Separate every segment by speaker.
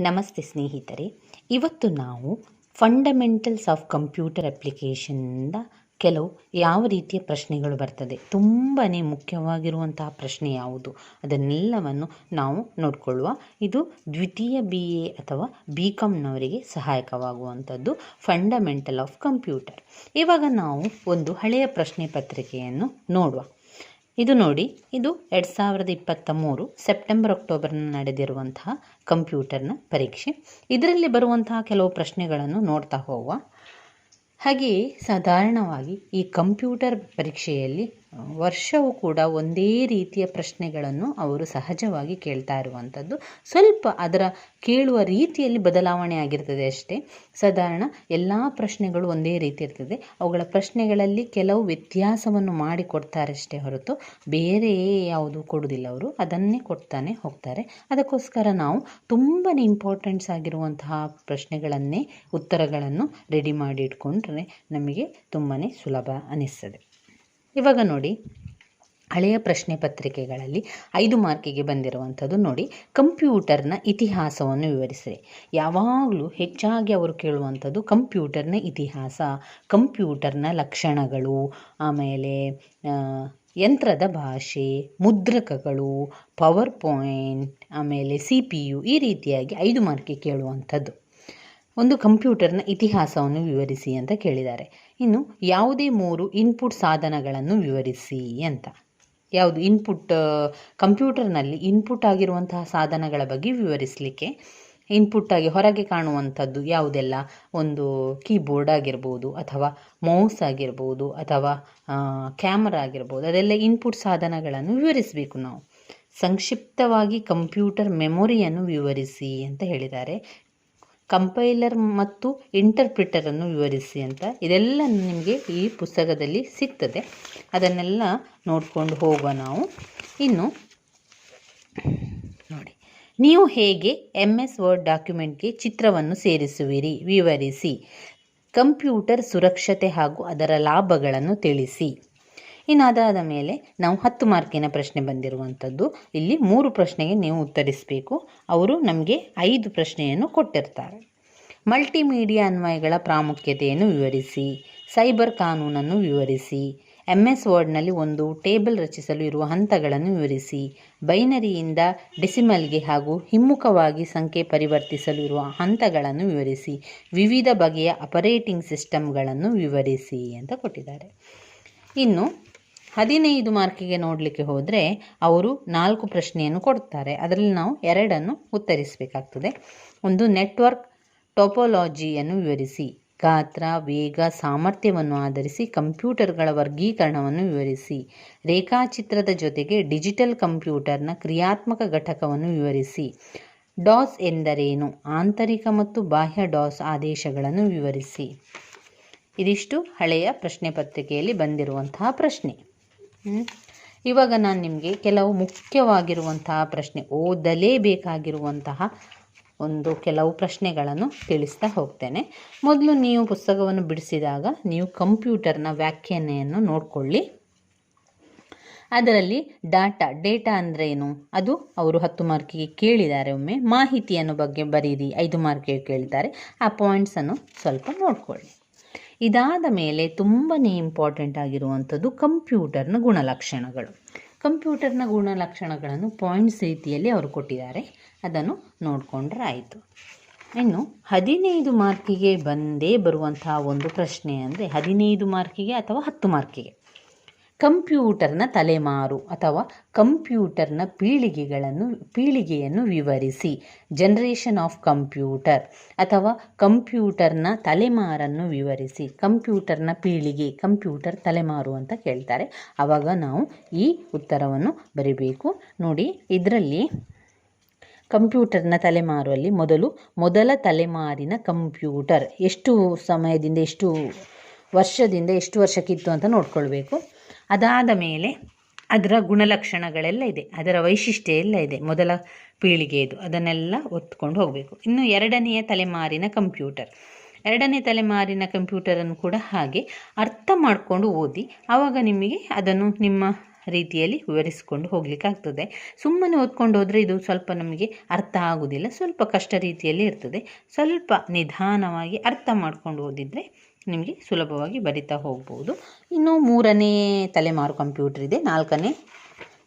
Speaker 1: ನಮಸ್ತೆ ಸ್ನೇಹಿತರೆ. ಇವತ್ತು ನಾವು ಫಂಡಮೆಂಟಲ್ಸ್ ಆಫ್ ಕಂಪ್ಯೂಟರ್ ಅಪ್ಲಿಕೇಶನ್ನಿಂದ ಕೆಲವು ಯಾವ ರೀತಿಯ ಪ್ರಶ್ನೆಗಳು ಬರ್ತದೆ. ತುಂಬಾ ಮುಖ್ಯವಾಗಿರುವಂತಹ ಪ್ರಶ್ನೆ ಯಾವುದು? ಅದನ್ನೆಲ್ಲವನ್ನು ನಾವು ನೋಡಿಕೊಳ್ಳುವ. ಇದು ದ್ವಿತೀಯ ಬಿ ಎ ಅಥವಾ ಬಿ ಕಾಮ್ನವರಿಗೆ ಸಹಾಯಕವಾಗುವಂಥದ್ದು ಫಂಡಮೆಂಟಲ್ ಆಫ್ ಕಂಪ್ಯೂಟರ್ ಇವಾಗ ನಾವು ಒಂದು ಹಳೆಯ ಪ್ರಶ್ನೆ ಪತ್ರಿಕೆಯನ್ನು ನೋಡುವ. ಇದು ನೋಡಿ, ಇದು ಎರಡು ಸಾವಿರದ ಇಪ್ಪತ್ತ ಮೂರು ಸೆಪ್ಟೆಂಬರ್ ಅಕ್ಟೋಬರ್ನ ನಡೆದಿರುವಂತಹ ಕಂಪ್ಯೂಟರ್ನ ಪರೀಕ್ಷೆ. ಇದರಲ್ಲಿ ಬರುವಂತಹ ಕೆಲವು ಪ್ರಶ್ನೆಗಳನ್ನು ನೋಡ್ತಾ ಹೋಗುವ. ಹಾಗೆಯೇ ಸಾಧಾರಣವಾಗಿ ಈ ಕಂಪ್ಯೂಟರ್ ಪರೀಕ್ಷೆಯಲ್ಲಿ ವರ್ಷವೂ ಕೂಡ ಒಂದೇ ರೀತಿಯ ಪ್ರಶ್ನೆಗಳನ್ನು ಅವರು ಸಹಜವಾಗಿ ಕೇಳ್ತಾ ಇರುವಂಥದ್ದು. ಸ್ವಲ್ಪ ಅದರ ಕೇಳುವ ರೀತಿಯಲ್ಲಿ ಬದಲಾವಣೆ ಆಗಿರ್ತದೆ ಅಷ್ಟೇ. ಸಾಧಾರಣ ಎಲ್ಲ ಪ್ರಶ್ನೆಗಳು ಒಂದೇ ರೀತಿ ಇರ್ತದೆ. ಅವುಗಳ ಪ್ರಶ್ನೆಗಳಲ್ಲಿ ಕೆಲವು ವ್ಯತ್ಯಾಸವನ್ನು ಮಾಡಿ ಕೊಡ್ತಾರೆ ಅಷ್ಟೇ ಹೊರತು ಬೇರೆ ಯಾವುದು ಕೊಡುವುದಿಲ್ಲ ಅವರು. ಅದನ್ನೇ ಕೊಡ್ತಾನೆ ಹೋಗ್ತಾರೆ. ಅದಕ್ಕೋಸ್ಕರ ನಾವು ತುಂಬಾ ಇಂಪಾರ್ಟೆಂಟ್ಸ್ ಆಗಿರುವಂತಹ ಪ್ರಶ್ನೆಗಳನ್ನೇ, ಉತ್ತರಗಳನ್ನು ರೆಡಿ ಮಾಡಿ ಇಟ್ಕೊಂಡ್ರೆ ನಮಗೆ ತುಂಬಾ ಸುಲಭ ಅನಿಸ್ತದೆ. ಇವಾಗ ನೋಡಿ, ಹಳೆಯ ಪ್ರಶ್ನೆ ಪತ್ರಿಕೆಗಳಲ್ಲಿ ಐದು ಮಾರ್ಕಿಗೆ ಬಂದಿರುವಂಥದ್ದು ನೋಡಿ, ಕಂಪ್ಯೂಟರ್ನ ಇತಿಹಾಸವನ್ನು ವಿವರಿಸಿದೆ. ಯಾವಾಗಲೂ ಹೆಚ್ಚಾಗಿ ಅವರು ಕೇಳುವಂಥದ್ದು ಕಂಪ್ಯೂಟರ್ನ ಇತಿಹಾಸ, ಕಂಪ್ಯೂಟರ್ನ ಲಕ್ಷಣಗಳು, ಆಮೇಲೆ ಯಂತ್ರದ ಭಾಷೆ, ಮುದ್ರಕಗಳು, ಪವರ್ ಪಾಯಿಂಟ್, ಆಮೇಲೆ ಸಿ ಪಿ ಯು ಈ ರೀತಿಯಾಗಿ ಐದು ಮಾರ್ಕಿಗೆ ಕೇಳುವಂಥದ್ದು. ಒಂದು ಕಂಪ್ಯೂಟರ್ನ ಇತಿಹಾಸವನ್ನು ವಿವರಿಸಿ ಅಂತ ಕೇಳಿದ್ದಾರೆ. ಇನ್ನು ಯಾವುದೇ ಮೂರು ಇನ್ಪುಟ್ ಸಾಧನಗಳನ್ನು ವಿವರಿಸಿ ಅಂತ. ಯಾವುದು? ಇನ್ಪುಟ್ ಕಂಪ್ಯೂಟರ್ನಲ್ಲಿ ಇನ್ಪುಟ್ ಆಗಿರುವಂತಹ ಸಾಧನಗಳ ಬಗ್ಗೆ ವಿವರಿಸಲಿಕ್ಕೆ ಇನ್ಪುಟ್ ಆಗಿ ಹೊರಗೆ ಕಾಣುವಂಥದ್ದು ಯಾವುದೆಲ್ಲ? ಒಂದು ಕೀಬೋರ್ಡ್ ಆಗಿರ್ಬೋದು ಅಥವಾ ಮೌಸ್ ಆಗಿರ್ಬೋದು ಅಥವಾ ಕ್ಯಾಮರಾ ಆಗಿರ್ಬೋದು. ಅದೆಲ್ಲ ಇನ್ಪುಟ್ ಸಾಧನಗಳನ್ನು ವಿವರಿಸಬೇಕು ನಾವು. ಸಂಕ್ಷಿಪ್ತವಾಗಿ ಕಂಪ್ಯೂಟರ್ ಮೆಮೊರಿಯನ್ನು ವಿವರಿಸಿ ಅಂತ ಹೇಳಿದ್ದಾರೆ. ಕಂಪೈಲರ್ ಮತ್ತು ಇಂಟರ್ಪ್ರಿಟರನ್ನು ವಿವರಿಸಿ ಅಂತ. ಇದೆಲ್ಲ ನಿಮಗೆ ಈ ಪುಸ್ತಕದಲ್ಲಿ ಸಿಗ್ತದೆ. ಅದನ್ನೆಲ್ಲ ನೋಡಿಕೊಂಡು ಹೋಗುವ ನಾವು. ಇನ್ನು, ನೋಡಿ. ನೀವು ಹೇಗೆ ಎಂ ಎಸ್ ವರ್ಡ್ ಡಾಕ್ಯುಮೆಂಟ್ಗೆ ಚಿತ್ರವನ್ನು ಸೇರಿಸುವಿರಿ? ವಿವರಿಸಿ. ಕಂಪ್ಯೂಟರ್ ಸುರಕ್ಷತೆ ಹಾಗೂ ಅದರ ಲಾಭಗಳನ್ನು ತಿಳಿಸಿ. ಇನ್ನು ಅದಾದ ಮೇಲೆ ನಾವು ಹತ್ತು ಮಾರ್ಕಿನ ಪ್ರಶ್ನೆ ಬಂದಿರುವಂಥದ್ದು. ಇಲ್ಲಿ ಮೂರು ಪ್ರಶ್ನೆಗೆ ನೀವು ಉತ್ತರಿಸಬೇಕು. ಅವರು ನಮಗೆ ಐದು ಪ್ರಶ್ನೆಯನ್ನು ಕೊಟ್ಟಿರ್ತಾರೆ. ಮಲ್ಟಿಮೀಡಿಯಾ ಅನ್ವಯಗಳ ಪ್ರಾಮುಖ್ಯತೆಯನ್ನು ವಿವರಿಸಿ, ಸೈಬರ್ ಕಾನೂನನ್ನು ವಿವರಿಸಿ ಎಂ ಎಸ್ ವರ್ಡ್ನಲ್ಲಿ ಒಂದು ಟೇಬಲ್ ರಚಿಸಲು ಇರುವ ಹಂತಗಳನ್ನು ವಿವರಿಸಿ, ಬೈನರಿಯಿಂದ ಡಿಸಿಮಲ್ಗೆ ಹಾಗೂ ಹಿಮ್ಮುಖವಾಗಿ ಸಂಖ್ಯೆ ಪರಿವರ್ತಿಸಲು ಇರುವ ಹಂತಗಳನ್ನು ವಿವರಿಸಿ, ವಿವಿಧ ಬಗೆಯ ಆಪರೇಟಿಂಗ್ ಸಿಸ್ಟಮ್ಗಳನ್ನು ವಿವರಿಸಿ ಅಂತ ಕೊಟ್ಟಿದ್ದಾರೆ. ಇನ್ನು ಹದಿನೈದು ಮಾರ್ಕಿಗೆ ನೋಡಲಿಕ್ಕೆ ಹೋದರೆ ಅವರು ನಾಲ್ಕು ಪ್ರಶ್ನೆಯನ್ನು ಕೊಡ್ತಾರೆ ಅದರಲ್ಲಿ ನಾವು ಎರಡನ್ನು ಉತ್ತರಿಸಬೇಕಾಗ್ತದೆ. ಒಂದು, ನೆಟ್ವರ್ಕ್ ಟೋಪೋಲಾಜಿಯನ್ನು ವಿವರಿಸಿ. ಗಾತ್ರ, ವೇಗ, ಸಾಮರ್ಥ್ಯವನ್ನು ಆಧರಿಸಿ ಕಂಪ್ಯೂಟರ್ಗಳ ವರ್ಗೀಕರಣವನ್ನು ವಿವರಿಸಿ. ರೇಖಾಚಿತ್ರದ ಜೊತೆಗೆ ಡಿಜಿಟಲ್ ಕಂಪ್ಯೂಟರ್ನ ಕ್ರಿಯಾತ್ಮಕ ಘಟಕವನ್ನು ವಿವರಿಸಿ. ಡಾಸ್ ಎಂದರೇನು? ಆಂತರಿಕ ಮತ್ತು ಬಾಹ್ಯ ಡಾಸ್ ಆದೇಶಗಳನ್ನು ವಿವರಿಸಿ. ಇದಿಷ್ಟು ಹಳೆಯ ಪ್ರಶ್ನೆ ಪತ್ರಿಕೆಯಲ್ಲಿ ಬಂದಿರುವಂತಹ ಪ್ರಶ್ನೆ. ಇವಾಗ ನಾನು ನಿಮಗೆ ಕೆಲವು ಮುಖ್ಯವಾಗಿರುವಂತಹ ಪ್ರಶ್ನೆ, ಓದಲೇಬೇಕಾಗಿರುವಂತಹ ಒಂದು ಕೆಲವು ಪ್ರಶ್ನೆಗಳನ್ನು ತಿಳಿಸ್ತಾ ಹೋಗ್ತೇನೆ. ಮೊದಲು ನೀವು ಪುಸ್ತಕವನ್ನು ಬಿಡಿಸಿದಾಗ ನೀವು ಕಂಪ್ಯೂಟರ್ನ ವ್ಯಾಖ್ಯಾನೆಯನ್ನು ನೋಡಿಕೊಳ್ಳಿ. ಅದರಲ್ಲಿ ಡಾಟಾ, ಡೇಟಾ ಅಂದರೆ ಏನು? ಅದು ಅವರು ಹತ್ತು ಮಾರ್ಕಿಗೆ ಕೇಳಿದ್ದಾರೆ ಒಮ್ಮೆ. ಮಾಹಿತಿಯನ್ನು ಬಗ್ಗೆ ಬರೀರಿ, ಐದು ಮಾರ್ಕಿಗೆ ಕೇಳಿದ್ದಾರೆ ಆ ಪಾಯಿಂಟ್ಸನ್ನು ಸ್ವಲ್ಪ ನೋಡ್ಕೊಳ್ಳಿ. ಇದಾದ ಮೇಲೆ ತುಂಬಾ ಇಂಪಾರ್ಟೆಂಟ್ ಆಗಿರುವಂಥದ್ದು ಕಂಪ್ಯೂಟರ್ನ ಗುಣಲಕ್ಷಣಗಳು. ಕಂಪ್ಯೂಟರ್ನ ಗುಣಲಕ್ಷಣಗಳನ್ನು ಪಾಯಿಂಟ್ಸ್ ರೀತಿಯಲ್ಲಿ ಅವರು ಕೊಟ್ಟಿದ್ದಾರೆ. ಅದನ್ನು ನೋಡಿಕೊಂಡ್ರೆ ಆಯಿತು. ಇನ್ನು ಹದಿನೈದು ಮಾರ್ಕಿಗೆ ಬಂದೇ ಬರುವಂತಹ ಒಂದು ಪ್ರಶ್ನೆ ಅಂದರೆ ಹದಿನೈದು ಮಾರ್ಕಿಗೆ ಅಥವಾ ಹತ್ತು ಮಾರ್ಕಿಗೆ ಕಂಪ್ಯೂಟರ್ನ ತಲೆಮಾರು ಅಥವಾ ಕಂಪ್ಯೂಟರ್ನ ಪೀಳಿಗೆಗಳನ್ನು, ಪೀಳಿಗೆಯನ್ನು ವಿವರಿಸಿ. ಜನ್ರೇಷನ್ ಆಫ್ ಕಂಪ್ಯೂಟರ್ ಅಥವಾ ಕಂಪ್ಯೂಟರ್ನ ತಲೆಮಾರನ್ನು ವಿವರಿಸಿ. ಕಂಪ್ಯೂಟರ್ನ ಪೀಳಿಗೆ, ಕಂಪ್ಯೂಟರ್ ತಲೆಮಾರು ಅಂತ ಕೇಳ್ತಾರೆ. ಆವಾಗ ನಾವು ಈ ಉತ್ತರವನ್ನು ಬರಿಬೇಕು. ನೋಡಿ, ಇದರಲ್ಲಿ ಕಂಪ್ಯೂಟರ್ನ ತಲೆಮಾರಲ್ಲಿ ಮೊದಲು, ಮೊದಲ ತಲೆಮಾರಿನ ಕಂಪ್ಯೂಟರ್ ಎಷ್ಟು ಸಮಯದಿಂದ, ಎಷ್ಟು ವರ್ಷದಿಂದ, ಎಷ್ಟು ವರ್ಷಕ್ಕಿತ್ತು ಅಂತ ನೋಡ್ಕೊಳ್ಬೇಕು. ಅದಾದ ಮೇಲೆ ಅದರ ಗುಣಲಕ್ಷಣಗಳೆಲ್ಲ ಇದೆ, ಅದರ ವೈಶಿಷ್ಟ್ಯ ಎಲ್ಲ ಇದೆ, ಮೊದಲ ಪೀಳಿಗೆಯದು ಅದನ್ನೆಲ್ಲ ಒತ್ಕೊಂಡು ಹೋಗಬೇಕು. ಇನ್ನು ಎರಡನೆಯ ತಲೆಮಾರಿನ ಕಂಪ್ಯೂಟರ್. ಎರಡನೇ ತಲೆಮಾರಿನ ಕಂಪ್ಯೂಟರನ್ನು ಕೂಡ ಹಾಗೆ ಅರ್ಥ ಮಾಡಿಕೊಂಡು ಓದಿ, ಆವಾಗ ನಿಮಗೆ ಅದನ್ನು ನಿಮ್ಮ ರೀತಿಯಲ್ಲಿ ವಿವರಿಸಿಕೊಂಡು ಹೋಗಲಿಕ್ಕಾಗ್ತದೆ. ಸುಮ್ಮನೆ ಓದ್ಕೊಂಡು ಹೋದರೆ ಇದು ಸ್ವಲ್ಪ ನಮಗೆ ಅರ್ಥ ಆಗೋದಿಲ್ಲ ಸ್ವಲ್ಪ ಕಷ್ಟ ರೀತಿಯಲ್ಲಿ ಇರ್ತದೆ. ಸ್ವಲ್ಪ ನಿಧಾನವಾಗಿ ಅರ್ಥ ಮಾಡ್ಕೊಂಡು ಓದಿದರೆ ನಿಮಗೆ ಸುಲಭವಾಗಿ ಬರಿತಾ ಹೋಗ್ಬೋದು. ಇನ್ನು ಮೂರನೇ ತಲೆಮಾರು ಕಂಪ್ಯೂಟರ್ ಇದೆ, ನಾಲ್ಕನೇ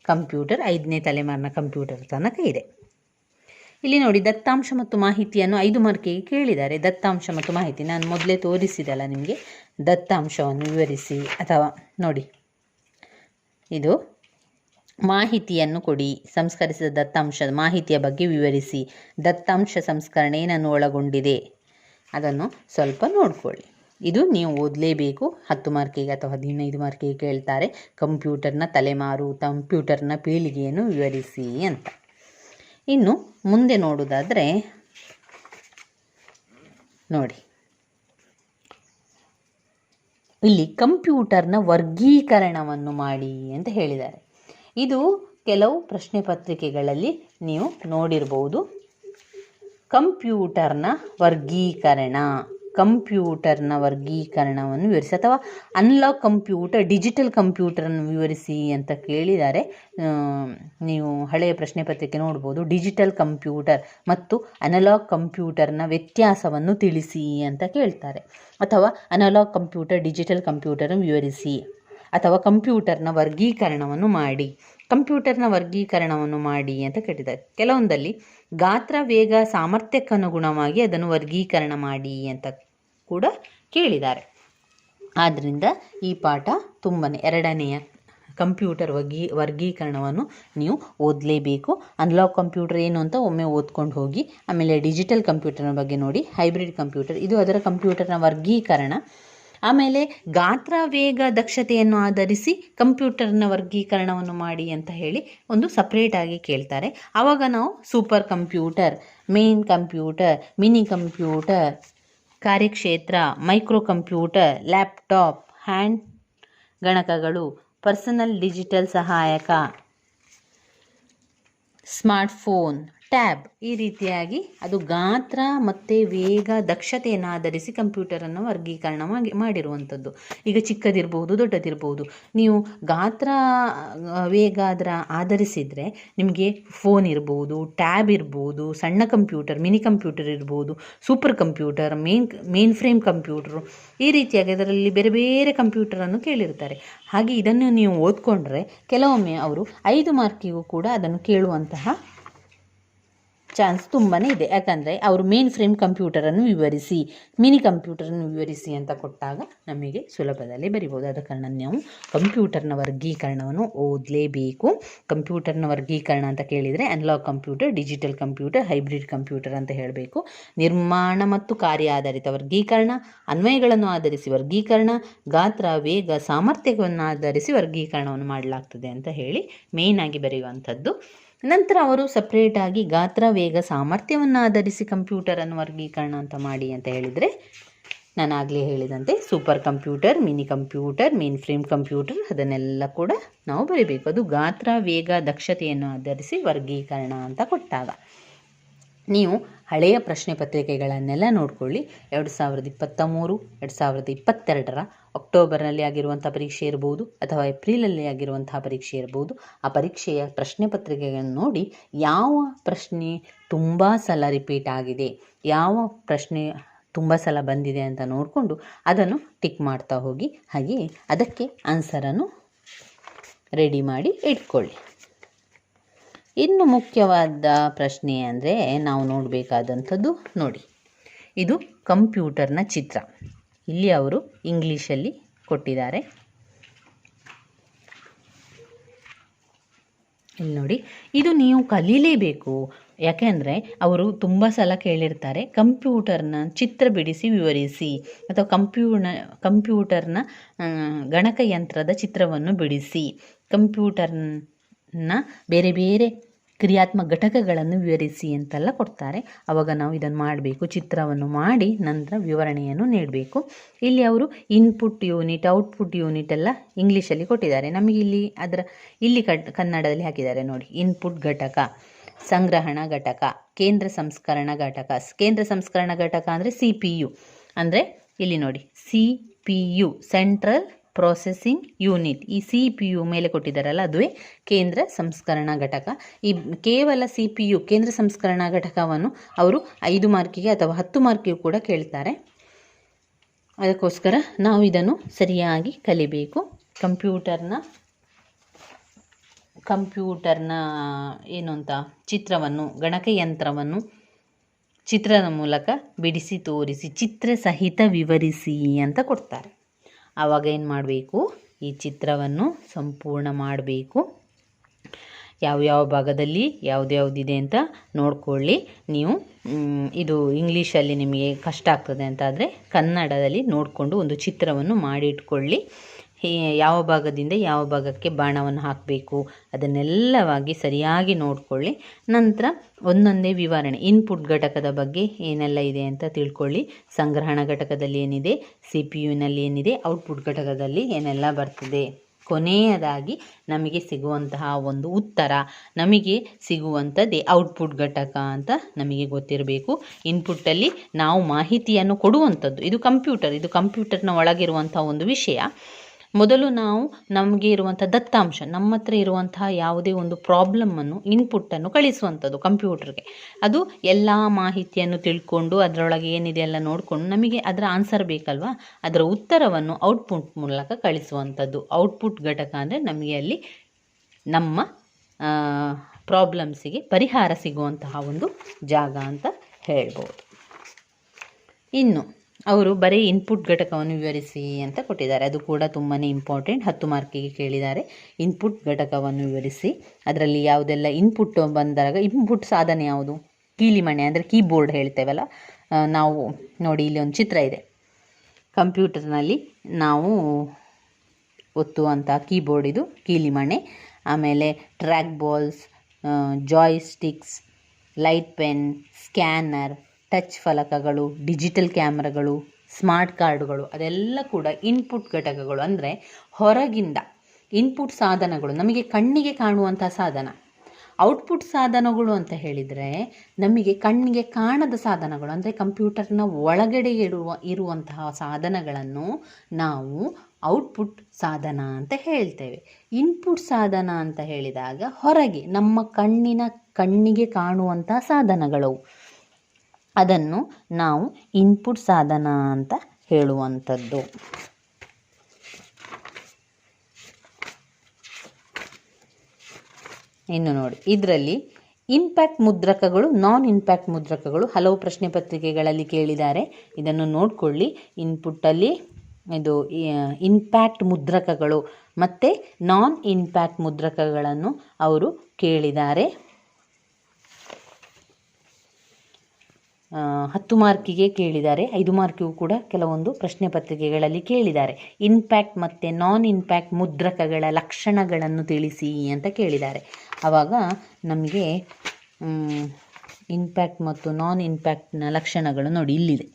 Speaker 1: ಕಂಪ್ಯೂಟರ್, ಐದನೇ ತಲೆಮಾರಿನ ಕಂಪ್ಯೂಟರ್ ತನಕ ಇದೆ. ಇಲ್ಲಿ ನೋಡಿ, ದತ್ತಾಂಶ ಮತ್ತು ಮಾಹಿತಿಯನ್ನು ಐದು ಮಾರ್ಕಿಗೆ ಕೇಳಿದ್ದಾರೆ. ದತ್ತಾಂಶ ಮತ್ತು ಮಾಹಿತಿ ನಾನು ಮೊದಲೇ ತೋರಿಸಿದಲ್ಲ ನಿಮಗೆ. ದತ್ತಾಂಶವನ್ನು ವಿವರಿಸಿ ಅಥವಾ ನೋಡಿ. ಇದು ಮಾಹಿತಿಯನ್ನು ಕೊಡಿ, ಸಂಸ್ಕರಿಸಿದ ದತ್ತಾಂಶದ ಮಾಹಿತಿಯ ಬಗ್ಗೆ ವಿವರಿಸಿ. ದತ್ತಾಂಶ ಸಂಸ್ಕರಣೆ ಏನನ್ನು ಒಳಗೊಂಡಿದೆ? ಅದನ್ನು ಸ್ವಲ್ಪ ನೋಡ್ಕೊಳ್ಳಿ. ಇದು ನೀವು ಓದಲೇಬೇಕು. ಹತ್ತು ಮಾರ್ಕಿಗೆ ಅಥವಾ ಹದಿನೈದು ಮಾರ್ಕಿಗೆ ಕೇಳ್ತಾರೆ. ಕಂಪ್ಯೂಟರ್ನ ತಲೆಮಾರು, ಕಂಪ್ಯೂಟರ್ನ ಪೀಳಿಗೆಯನ್ನು ವಿವರಿಸಿ ಅಂತ. ಇನ್ನು ಮುಂದೆ ನೋಡೋದಾದರೆ, ನೋಡಿ. ಇಲ್ಲಿ ಕಂಪ್ಯೂಟರ್ನ ವರ್ಗೀಕರಣವನ್ನು ಮಾಡಿ ಅಂತ ಹೇಳಿದ್ದಾರೆ. ಇದು ಕೆಲವು ಪ್ರಶ್ನೆ ಪತ್ರಿಕೆಗಳಲ್ಲಿ ನೀವು ನೋಡಿರ್ಬೋದು. ಕಂಪ್ಯೂಟರ್ನ ವರ್ಗೀಕರಣ. ಕಂಪ್ಯೂಟರ್ನ ವರ್ಗೀಕರಣವನ್ನು ವಿವರಿಸಿ ಅಥವಾ ಅನ್ಲಾಕ್ ಕಂಪ್ಯೂಟರ್, ಡಿಜಿಟಲ್ ಕಂಪ್ಯೂಟರನ್ನು ವಿವರಿಸಿ ಅಂತ ಕೇಳಿದ್ದಾರೆ. ನೀವು ಹಳೆಯ ಪ್ರಶ್ನೆ ಪತ್ರಿಕೆ ನೋಡ್ಬೋದು. ಡಿಜಿಟಲ್ ಕಂಪ್ಯೂಟರ್ ಮತ್ತು ಅನಲಾಗ್ ಕಂಪ್ಯೂಟರ್ನ ವ್ಯತ್ಯಾಸವನ್ನು ತಿಳಿಸಿ ಅಂತ ಕೇಳ್ತಾರೆ. ಅಥವಾ ಅನಲಾಗ್ ಕಂಪ್ಯೂಟರ್, ಡಿಜಿಟಲ್ ಕಂಪ್ಯೂಟರನ್ನು ವಿವರಿಸಿ ಅಥವಾ ಕಂಪ್ಯೂಟರ್ನ ವರ್ಗೀಕರಣವನ್ನು ಮಾಡಿ. ಕಂಪ್ಯೂಟರ್ನ ವರ್ಗೀಕರಣವನ್ನು ಮಾಡಿ ಅಂತ ಕೇಳಿದ್ದಾರೆ. ಕೆಲವೊಂದಲ್ಲಿ ಗಾತ್ರ, ವೇಗ, ಸಾಮರ್ಥ್ಯಕ್ಕನುಗುಣವಾಗಿ ಅದನ್ನು ವರ್ಗೀಕರಣ ಮಾಡಿ ಅಂತ ಕೂಡ ಕೇಳಿದ್ದಾರೆ. ಆದ್ದರಿಂದ ಈ ಪಾಠ ತುಂಬನೇ ಎರಡನೆಯ ಕಂಪ್ಯೂಟರ್ ವರ್ಗೀ, ವರ್ಗೀಕರಣವನ್ನು ನೀವು ಓದಲೇಬೇಕು. ಅನ್ಲಾಕ್ ಕಂಪ್ಯೂಟರ್ ಏನು ಅಂತ ಒಮ್ಮೆ ಓದ್ಕೊಂಡು ಹೋಗಿ, ಆಮೇಲೆ ಡಿಜಿಟಲ್ ಕಂಪ್ಯೂಟರ್ನ ಬಗ್ಗೆ ನೋಡಿ ಹೈಬ್ರಿಡ್ ಕಂಪ್ಯೂಟರ್ ಇದು ಅದರ ಕಂಪ್ಯೂಟರ್ನ ವರ್ಗೀಕರಣ. ಆಮೇಲೆ ಗಾತ್ರ ವೇಗ ದಕ್ಷತೆಯನ್ನು ಆಧರಿಸಿ ಕಂಪ್ಯೂಟರ್ನ ವರ್ಗೀಕರಣವನ್ನು ಮಾಡಿ ಅಂತ ಹೇಳಿ ಒಂದು ಸಪ್ರೇಟಾಗಿ ಕೇಳ್ತಾರೆ. ಆವಾಗ ನಾವು super computer main computer mini computer ಕಾರ್ಯಕ್ಷೇತ್ರ ಮೈಕ್ರೋ ಕಂಪ್ಯೂಟರ್ ಲ್ಯಾಪ್ಟಾಪ್ ಹ್ಯಾಂಡ್ ಗಣಕಗಳು ಪರ್ಸನಲ್ ಡಿಜಿಟಲ್ ಸಹಾಯಕ ಸ್ಮಾರ್ಟ್ಫೋನ್ ಟ್ಯಾಬ್ ಈ ರೀತಿಯಾಗಿ ಅದು ಗಾತ್ರ ಮತ್ತು ವೇಗ, ದಕ್ಷತೆಯನ್ನು ಆಧರಿಸಿ ಕಂಪ್ಯೂಟರನ್ನು ವರ್ಗೀಕರಣ ಮಾಡಿ, ಮಾಡಿರುವಂಥದ್ದು. ಈಗ ಚಿಕ್ಕದಿರ್ಬೋದು, ದೊಡ್ಡದಿರ್ಬೋದು. ನೀವು ಗಾತ್ರ ವೇಗ ಅದರ ಆಧರಿಸಿದರೆ ನಿಮಗೆ ಫೋನ್ ಇರ್ಬೋದು ಟ್ಯಾಬ್ ಇರ್ಬೋದು, ಸಣ್ಣ ಕಂಪ್ಯೂಟರ್ ಮಿನಿ ಕಂಪ್ಯೂಟರ್ ಇರ್ಬೋದು super computer main main frame computer ಈ ರೀತಿಯಾಗಿ ಅದರಲ್ಲಿ ಬೇರೆ ಬೇರೆ ಕಂಪ್ಯೂಟರನ್ನು ಕೇಳಿರ್ತಾರೆ. ಹಾಗೆ ಇದನ್ನು ನೀವು ಓದ್ಕೊಂಡ್ರೆ ಕೆಲವೊಮ್ಮೆ ಅವರು ಐದು ಮಾರ್ಕಿಗೂ ಕೂಡ ಅದನ್ನು ಕೇಳುವಂತಹ ಚಾನ್ಸ್ ತುಂಬಾ ಇದೆ. ಯಾಕಂದರೆ ಅವರು ಮೇನ್ ಫ್ರೇಮ್ ಕಂಪ್ಯೂಟರನ್ನು ವಿವರಿಸಿ ಮಿನಿ ಕಂಪ್ಯೂಟರನ್ನು ವಿವರಿಸಿ ಅಂತ ಕೊಟ್ಟಾಗ ನಮಗೆ ಸುಲಭದಲ್ಲಿ ಬರಿಬೋದು. ಆದ ಕಾರಣ ನಾವು ಕಂಪ್ಯೂಟರ್ನ ವರ್ಗೀಕರಣವನ್ನು ಓದಲೇಬೇಕು. ಕಂಪ್ಯೂಟರ್ನ ವರ್ಗೀಕರಣ ಅಂತ ಕೇಳಿದರೆ analogue computer digital computer hybrid computer ಅಂತ ಹೇಳಬೇಕು. ನಿರ್ಮಾಣ ಮತ್ತು ಕಾರ್ಯ ಆಧಾರಿತ ವರ್ಗೀಕರಣ, ಅನ್ವಯಗಳನ್ನು ಆಧರಿಸಿ ವರ್ಗೀಕರಣ, ಗಾತ್ರ, ವೇಗ ಸಾಮರ್ಥ್ಯವನ್ನು ಆಧರಿಸಿ ವರ್ಗೀಕರಣವನ್ನು ಮಾಡಲಾಗ್ತದೆ ಅಂತ ಹೇಳಿ ಮೇಯ್ನಾಗಿ ಬರೆಯುವಂಥದ್ದು. ನಂತರ ಅವರು ಸಪ್ರೇಟಾಗಿ ಗಾತ್ರ, ವೇಗ ಸಾಮರ್ಥ್ಯವನ್ನು ಆಧರಿಸಿ ಕಂಪ್ಯೂಟರನ್ನು ವರ್ಗೀಕರಣ ಅಂತ ಮಾಡಿ ಅಂತ ಹೇಳಿದರೆ, ನಾನು ಹೇಳಿದಂತೆ super computer mini computer main frame computer ಅದನ್ನೆಲ್ಲ ಕೂಡ ನಾವು ಬರೀಬೇಕು. ಅದು ಗಾತ್ರ, ವೇಗ, ದಕ್ಷತೆಯನ್ನು ಆಧರಿಸಿ ವರ್ಗೀಕರಣ ಅಂತ ಕೊಟ್ಟಾಗ. ನೀವು ಹಳೆಯ ಪ್ರಶ್ನೆ ಪತ್ರಿಕೆಗಳನ್ನೆಲ್ಲ ನೋಡಿಕೊಳ್ಳಿ. ಎರಡು ಸಾವಿರದ ಇಪ್ಪತ್ತ ಮೂರು ಎರಡು ಸಾವಿರದ ಇಪ್ಪತ್ತೆರಡರ ಅಕ್ಟೋಬರ್ನಲ್ಲಿ ಆಗಿರುವಂಥ ಪರೀಕ್ಷೆ ಇರ್ಬೋದು, ಅಥವಾ ಏಪ್ರಿಲಲ್ಲಿ ಆಗಿರುವಂತಹ ಪರೀಕ್ಷೆ ಇರ್ಬೋದು, ಆ ಪರೀಕ್ಷೆಯ ಪ್ರಶ್ನೆ ಪತ್ರಿಕೆಗಳನ್ನು ನೋಡಿ ಯಾವ ಪ್ರಶ್ನೆ ತುಂಬ ಸಲ ರಿಪೀಟ್ ಆಗಿದೆ, ಯಾವ ಪ್ರಶ್ನೆ ತುಂಬ ಸಲ ಬಂದಿದೆ ಅಂತ ನೋಡಿಕೊಂಡು ಅದನ್ನು ಟಿಕ್ ಮಾಡ್ತಾ ಹೋಗಿ, ಹಾಗೆಯೇ ಅದಕ್ಕೆ ಆನ್ಸರನ್ನು ರೆಡಿ ಮಾಡಿ ಇಟ್ಕೊಳ್ಳಿ. ಇನ್ನು ಮುಖ್ಯವಾದ ಪ್ರಶ್ನೆ ಅಂದರೆ ನಾವು ನೋಡಬೇಕಾದಂಥದ್ದು ನೋಡಿ. ಇದು ಕಂಪ್ಯೂಟರ್ನ ಚಿತ್ರ. ಇಲ್ಲಿ ಅವರು ಇಂಗ್ಲೀಷಲ್ಲಿ ಕೊಟ್ಟಿದ್ದಾರೆ. ಇಲ್ಲಿ ನೋಡಿ, ಇದು ನೀವು ಕಲೀಲೇಬೇಕು. ಯಾಕೆಂದರೆ ಅವರು ತುಂಬ ಸಲ ಕೇಳಿರ್ತಾರೆ, ಕಂಪ್ಯೂಟರ್ನ ಚಿತ್ರ ಬಿಡಿಸಿ ವಿವರಿಸಿ ಅಥವಾ ಕಂಪ್ಯೂನ ಕಂಪ್ಯೂಟರ್ನ ಗಣಕಯಂತ್ರದ ಚಿತ್ರವನ್ನು ಬಿಡಿಸಿ. ಕಂಪ್ಯೂಟರ್ನ ಬೇರೆ ಬೇರೆ ಕ್ರಿಯಾತ್ಮಕ ಘಟಕಗಳನ್ನು ವಿವರಿಸಿ ಅಂತೆಲ್ಲ ಕೊಡ್ತಾರೆ. ಆವಾಗ ನಾವು ಇದನ್ನು ಮಾಡಬೇಕು, ಚಿತ್ರವನ್ನು ಮಾಡಿ ನಂತರ ವಿವರಣೆಯನ್ನು ನೀಡಬೇಕು. ಇಲ್ಲಿ ಅವರು ಇನ್ಪುಟ್ ಯೂನಿಟ್ ಔಟ್ಪುಟ್ ಯೂನಿಟ್ ಎಲ್ಲ ಇಂಗ್ಲೀಷಲ್ಲಿ ಕೊಟ್ಟಿದ್ದಾರೆ. ನಮಗೆ ಇಲ್ಲಿ ಅದರ, ಇಲ್ಲಿ ಕನ್ನಡದಲ್ಲಿ ಹಾಕಿದ್ದಾರೆ ನೋಡಿ. ಇನ್ಪುಟ್ ಘಟಕ, ಸಂಗ್ರಹಣ ಘಟಕ, ಕೇಂದ್ರ ಸಂಸ್ಕರಣ ಘಟಕ. ಕೇಂದ್ರ ಸಂಸ್ಕರಣ ಘಟಕ ಅಂದರೆ ಸಿ ಪಿ ಯು ಅಂದರೆ ಇಲ್ಲಿ ನೋಡಿ C P U central processing unit ಈ ಸಿ ಪಿ ಯು ಮೇಲೆ ಕೊಟ್ಟಿದ್ದಾರಲ್ಲ, ಅದುವೇ ಕೇಂದ್ರ ಸಂಸ್ಕರಣಾ ಘಟಕ. ಈ ಕೇವಲ ಸಿ ಪಿ ಯು ಕೇಂದ್ರ ಸಂಸ್ಕರಣಾ ಘಟಕವನ್ನು ಅವರು ಐದು ಮಾರ್ಕಿಗೆ ಅಥವಾ ಹತ್ತು ಮಾರ್ಕಿಗೂ ಕೂಡ ಕೇಳ್ತಾರೆ. ಅದಕ್ಕೋಸ್ಕರ ನಾವು ಇದನ್ನು ಸರಿಯಾಗಿ ಕಲಿಬೇಕು. ಕಂಪ್ಯೂಟರ್ನ ಕಂಪ್ಯೂಟರ್ನ ಏನು ಅಂತ, ಚಿತ್ರವನ್ನು, ಗಣಕಯಂತ್ರವನ್ನು ಚಿತ್ರದ ಮೂಲಕ ಬಿಡಿಸಿ ತೋರಿಸಿ, ಚಿತ್ರ ಸಹಿತ ವಿವರಿಸಿ ಅಂತ ಕೊಡ್ತಾರೆ. ಆವಾಗ ಏನು ಮಾಡಬೇಕು? ಈ ಚಿತ್ರವನ್ನು ಸಂಪೂರ್ಣ ಮಾಡಬೇಕು. ಯಾವ್ಯಾವ ಭಾಗದಲ್ಲಿ ಯಾವ್ದ್ಯಾವ್ದಿದೆ ಅಂತ ನೋಡ್ಕೊಳ್ಳಿ. ನೀವು ಇದು ಇಂಗ್ಲೀಷಲ್ಲಿ ನಿಮಗೆ ಕಷ್ಟ ಆಗ್ತದೆ ಅಂತಾದರೆ ಕನ್ನಡದಲ್ಲಿ ನೋಡಿಕೊಂಡು ಒಂದು ಚಿತ್ರವನ್ನು ಮಾಡಿಟ್ಕೊಳ್ಳಿ. ಹೇ- ಯಾವ ಭಾಗದಿಂದ ಯಾವ ಭಾಗಕ್ಕೆ ಬಾಣವನ್ನು ಹಾಕಬೇಕು? ಅದನ್ನೆಲ್ಲವಾಗಿ ಸರಿಯಾಗಿ ನೋಡಿಕೊಳ್ಳಿ. ನಂತರ ಒಂದೊಂದೇ ವಿವರಣೆ. ಇನ್ಪುಟ್ ಘಟಕದ ಬಗ್ಗೆ ಏನೆಲ್ಲ ಇದೆ ಅಂತ ತಿಳ್ಕೊಳ್ಳಿ. ಸಂಗ್ರಹಣ ಘಟಕದಲ್ಲಿ ಏನಿದೆ? ಸಿ ಪಿ ಯುನಲ್ಲಿ ಏನಿದೆ? ಔಟ್ಪುಟ್ ಘಟಕದಲ್ಲಿ ಏನೆಲ್ಲ ಬರ್ತದೆ? ಕೊನೆಯದಾಗಿ ನಮಗೆ ಸಿಗುವಂತಹ ಒಂದು ಉತ್ತರ. ನಮಗೆ ಸಿಗುವಂಥದ್ದೇ ಔಟ್ಪುಟ್ ಘಟಕ ಅಂತ ನಮಗೆ ಗೊತ್ತಿರಬೇಕು. ಇನ್ಪುಟ್ಟಲ್ಲಿ ನಾವು ಮಾಹಿತಿಯನ್ನು ಕೊಡುವಂಥದ್ದು. ಇದು ಕಂಪ್ಯೂಟರ್. ಇದು ಕಂಪ್ಯೂಟರ್ನ ಒಳಗಿರುವಂಥ ಒಂದು ವಿಷಯ. ಮೊದಲು ನಾವು ನಮಗೆ ಇರುವಂಥ ದತ್ತಾಂಶ, ನಮ್ಮ ಹತ್ರ ಇರುವಂತಹ ಯಾವುದೇ ಒಂದು ಪ್ರಾಬ್ಲಮ್ಮನ್ನು ಇನ್ಪುಟ್ಟನ್ನು ಕಳಿಸುವಂಥದ್ದು ಕಂಪ್ಯೂಟರ್ಗೆ ಅದು ಎಲ್ಲ ಮಾಹಿತಿಯನ್ನು ತಿಳ್ಕೊಂಡು, ಅದರೊಳಗೆ ಏನಿದೆ ಎಲ್ಲ ನೋಡಿಕೊಂಡು ನಮಗೆ ಅದರ ಆನ್ಸರ್ ಬೇಕಲ್ವಾ? ಅದರ ಉತ್ತರವನ್ನು ಔಟ್ಪುಟ್ ಮೂಲಕ ಕಳಿಸುವಂಥದ್ದು. ಔಟ್ಪುಟ್ ಘಟಕ ಅಂದರೆ ನಮಗೆ ಅಲ್ಲಿ ನಮ್ಮ ಪ್ರಾಬ್ಲಮ್ಸಿಗೆ ಪರಿಹಾರ ಸಿಗುವಂತಹ ಒಂದು ಜಾಗ ಅಂತ ಹೇಳ್ಬೋದು. ಇನ್ನು ಅವರು ಬರೀ ಇನ್ಪುಟ್ ಘಟಕವನ್ನು ವಿವರಿಸಿ ಅಂತ ಕೊಟ್ಟಿದ್ದಾರೆ. ಅದು ಕೂಡ ತುಂಬಾ ಇಂಪಾರ್ಟೆಂಟ್ ಹತ್ತು ಮಾರ್ಕಿಗೆ ಕೇಳಿದ್ದಾರೆ. ಇನ್ಪುಟ್ ಘಟಕವನ್ನು ವಿವರಿಸಿ, ಅದರಲ್ಲಿ ಯಾವುದೆಲ್ಲ ಇನ್ಪುಟ್ ಬಂದಾಗ ಇನ್ಪುಟ್ ಸಾಧನ ಯಾವುದು? ಕೀಲಿಮಣೆ ಅಂದರೆ ಕೀಬೋರ್ಡ್ ಹೇಳ್ತೇವಲ್ಲ. ನಾವು ನೋಡಿ, ಇಲ್ಲಿ ಒಂದು ಚಿತ್ರ ಇದೆ. ಕಂಪ್ಯೂಟರ್ನಲ್ಲಿ ನಾವು ಒತ್ತುವಂಥ ಕೀಬೋರ್ಡ್ ಇದು, ಕೀಲಿಮಣೆ. ಆಮೇಲೆ trackballs joysticks light pen scanner touch ಫಲಕಗಳು, ಡಿಜಿಟಲ್ ಕ್ಯಾಮ್ರಾಗಳು, ಸ್ಮಾರ್ಟ್ ಕಾರ್ಡುಗಳು, ಅದೆಲ್ಲ ಕೂಡ ಇನ್ಪುಟ್ ಘಟಕಗಳು. ಅಂದರೆ ಹೊರಗಿಂದ ಇನ್ಪುಟ್ ಸಾಧನಗಳು, ನಮಗೆ ಕಣ್ಣಿಗೆ ಕಾಣುವಂಥ ಸಾಧನ. ಔಟ್ಪುಟ್ ಸಾಧನಗಳು ಅಂತ ಹೇಳಿದರೆ ನಮಗೆ ಕಣ್ಣಿಗೆ ಕಾಣದ ಸಾಧನಗಳು, ಅಂದರೆ ಕಂಪ್ಯೂಟರ್ನ ಒಳಗಡೆ ಇರುವ, ಇರುವಂತಹ ಸಾಧನಗಳನ್ನು ನಾವು ಔಟ್ಪುಟ್ ಸಾಧನ ಅಂತ ಹೇಳ್ತೇವೆ. ಇನ್ಪುಟ್ ಸಾಧನ ಅಂತ ಹೇಳಿದಾಗ ಹೊರಗೆ ನಮ್ಮ ಕಣ್ಣಿನ, ಕಣ್ಣಿಗೆ ಕಾಣುವಂಥ ಸಾಧನಗಳು. ಅದನ್ನು ನಾವು ಇನ್ಪುಟ್ ಸಾಧನ ಅಂತ ಹೇಳುವಂಥದ್ದು. ಇನ್ನು ನೋಡಿ, ಇದರಲ್ಲಿ ಇಂಪ್ಯಾಕ್ಟ್ ಮುದ್ರಕಗಳು ನಾನ್ ಇಂಪ್ಯಾಕ್ಟ್ ಮುದ್ರಕಗಳು ಹಲವು ಪ್ರಶ್ನೆ ಪತ್ರಿಕೆಗಳಲ್ಲಿ ಕೇಳಿದ್ದಾರೆ. ಇದನ್ನು ನೋಡಿಕೊಳ್ಳಿ. ಇನ್ಪುಟ್ಟಲ್ಲಿ ಇದು ಇಂಪ್ಯಾಕ್ಟ್ ಮುದ್ರಕಗಳು ಮತ್ತು ನಾನ್ ಇಂಪ್ಯಾಕ್ಟ್ ಮುದ್ರಕಗಳನ್ನು ಅವರು ಕೇಳಿದ್ದಾರೆ. ಹತ್ತು ಮಾರ್ಕಿಗೆ ಕೇಳಿದ್ದಾರೆ. ಐದು ಮಾರ್ಕಿಗೂ ಕೂಡ ಕೆಲವೊಂದು ಪ್ರಶ್ನೆ ಪತ್ರಿಕೆಗಳಲ್ಲಿ ಕೇಳಿದ್ದಾರೆ. ಇನ್ಪ್ಯಾಕ್ಟ್ ಮತ್ತು ನಾನ್ ಇನ್ಪ್ಯಾಕ್ಟ್ ಮುದ್ರಕಗಳ ಲಕ್ಷಣಗಳನ್ನು ತಿಳಿಸಿ ಅಂತ ಕೇಳಿದ್ದಾರೆ. ಆವಾಗ ನಮಗೆ ಇನ್ಪ್ಯಾಕ್ಟ್ ಮತ್ತು ನಾನ್ ಇನ್ಪ್ಯಾಕ್ಟ್ನ ಲಕ್ಷಣಗಳು ನೋಡಿ ಇಲ್ಲಿದೆ.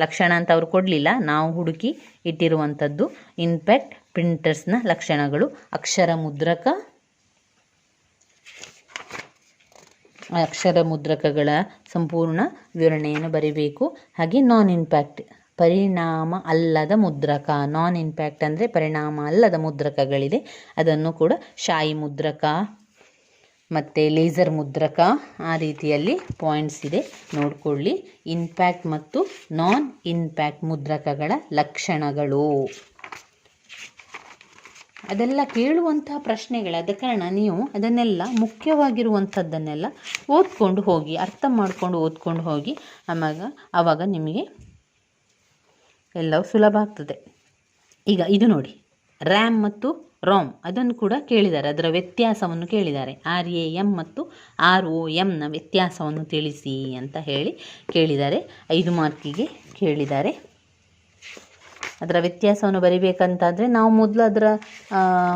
Speaker 1: ಲಕ್ಷಣ ಅಂತ ಅವರು ಕೊಡಲಿಲ್ಲ. ನಾವು ಹುಡುಕಿ ಇಟ್ಟಿರುವಂಥದ್ದು ಇನ್ಪ್ಯಾಕ್ಟ್ ಪ್ರಿಂಟರ್ಸ್ನ ಲಕ್ಷಣಗಳು. ಅಕ್ಷರ ಮುದ್ರಕ ಅಕ್ಷರ ಮುದ್ರಕಗಳ ಸಂಪೂರ್ಣ ವಿವರಣೆಯನ್ನು ಬರೀಬೇಕು. ಹಾಗೆ ನಾನ್ ಇಂಪ್ಯಾಕ್ಟ್ ಪರಿಣಾಮ ಅಲ್ಲದ ಮುದ್ರಕ. ನಾನ್ ಇಂಪ್ಯಾಕ್ಟ್ ಅಂದರೆ ಪರಿಣಾಮ ಅಲ್ಲದ ಮುದ್ರಕಗಳಿದೆ. ಅದನ್ನು ಕೂಡ ಶಾಯಿ ಮುದ್ರಕ, ಮತ್ತು ಲೇಸರ್ ಮುದ್ರಕ ಆ ರೀತಿಯಲ್ಲಿ ಪಾಯಿಂಟ್ಸ್ ಇದೆ. ನೋಡಿಕೊಳ್ಳಿ. ಇನ್ಪ್ಯಾಕ್ಟ್ ಮತ್ತು ನಾನ್ ಇನ್ಪ್ಯಾಕ್ಟ್ ಮುದ್ರಕಗಳ ಲಕ್ಷಣಗಳು. ಅದೆಲ್ಲ ಕೇಳುವಂತಹ ಪ್ರಶ್ನೆಗಳಾದ ಕಾರಣ ನೀವು ಅದನ್ನೆಲ್ಲ ಮುಖ್ಯವಾಗಿರುವಂಥದ್ದನ್ನೆಲ್ಲ ಓದ್ಕೊಂಡು ಹೋಗಿ, ಅರ್ಥ ಮಾಡಿಕೊಂಡು ಓದ್ಕೊಂಡು ಹೋಗಿ ಆಮಾಗ ಆವಾಗ ನಿಮಗೆ ಎಲ್ಲವೂ ಸುಲಭ ಆಗ್ತದೆ. ಈಗ ಇದು ನೋಡಿ. ರ್ಯಾಮ್ ಮತ್ತು ರೋಮ್ ಅದನ್ನು ಕೂಡ ಕೇಳಿದ್ದಾರೆ. ಅದರ ವ್ಯತ್ಯಾಸವನ್ನು ಕೇಳಿದ್ದಾರೆ. ಆರ್ ಎ ಎಂ ಮತ್ತು ಆರ್ ಒ ಎಮ್ನ ವ್ಯತ್ಯಾಸವನ್ನು ತಿಳಿಸಿ ಅಂತ ಹೇಳಿ ಕೇಳಿದ್ದಾರೆ. ಐದು ಮಾರ್ಕಿಗೆ ಕೇಳಿದ್ದಾರೆ. ಅದರ ವ್ಯತ್ಯಾಸವನ್ನು ಬರಿಬೇಕಂತಾದರೆ ನಾವು ಮೊದಲು ಅದರ